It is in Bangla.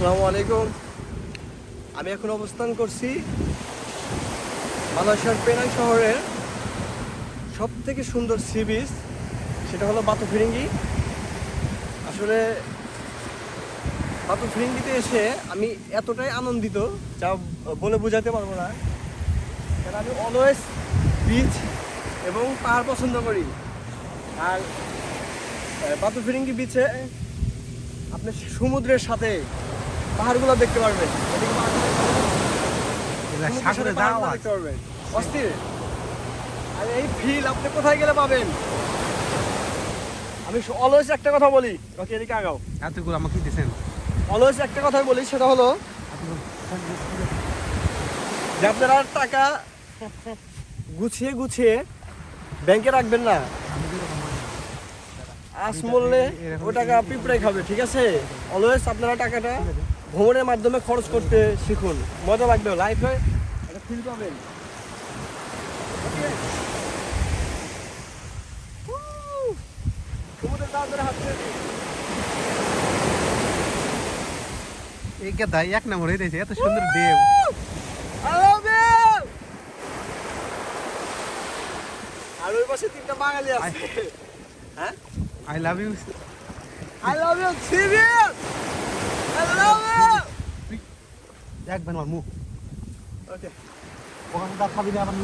আসসালামু আলাইকুম। আমি এখন অবস্থান করছি মালয়েশিয়ার পেনাং শহরের সব থেকে সুন্দর সি বিচ, সেটা হলো বাতু ফিরিঙ্গি আসলে বাতু ফিরিঙ্গিতে এসে আমি এতটাই আনন্দিত, যা বলে বোঝাতে পারব না। কারণ আমি অলওয়েজ বিচ এবং পাহাড় পছন্দ করি। আর বাতু ফিরিঙ্গি বিচে আপনি সমুদ্রের সাথে পাহাড়গুলো দেখতে পারবেন। এদিকে সাগরে দেখতে পারবেন। অস্থির। আর এই ফিল আপনি কোথায় গেলে পাবেন? আমি অলওয়েজ একটা কথা বলি। ওকে এদিকে আগাও। এতগুলো আমাকে দিয়েছেন। অলওয়েজ একটা কথা বলি সেটা হলো যে আপনারা টাকা গুছিয়ে গুছিয়ে ব্যাংকে রাখবেন না। আজ মরলে ও টাকা পিঁপড়ে খাবে ঠিক আছে? অলওয়েজ আপনারা টাকাটা ভ্রমণের মাধ্যমে খরচ করতে শিখুন। মজা লাগবে লাইফে একটা ফিল পাবেন। এই গাদা এক নম্বর হয়ে রয়েছে এত সুন্দর দেব I love আর ওই পাশে তিনটা বাঙালি আছে। হ্যাঁ? I love you I love you, Sibian! একবার আমার মুখ Okay. ওখানে খাবি না আমার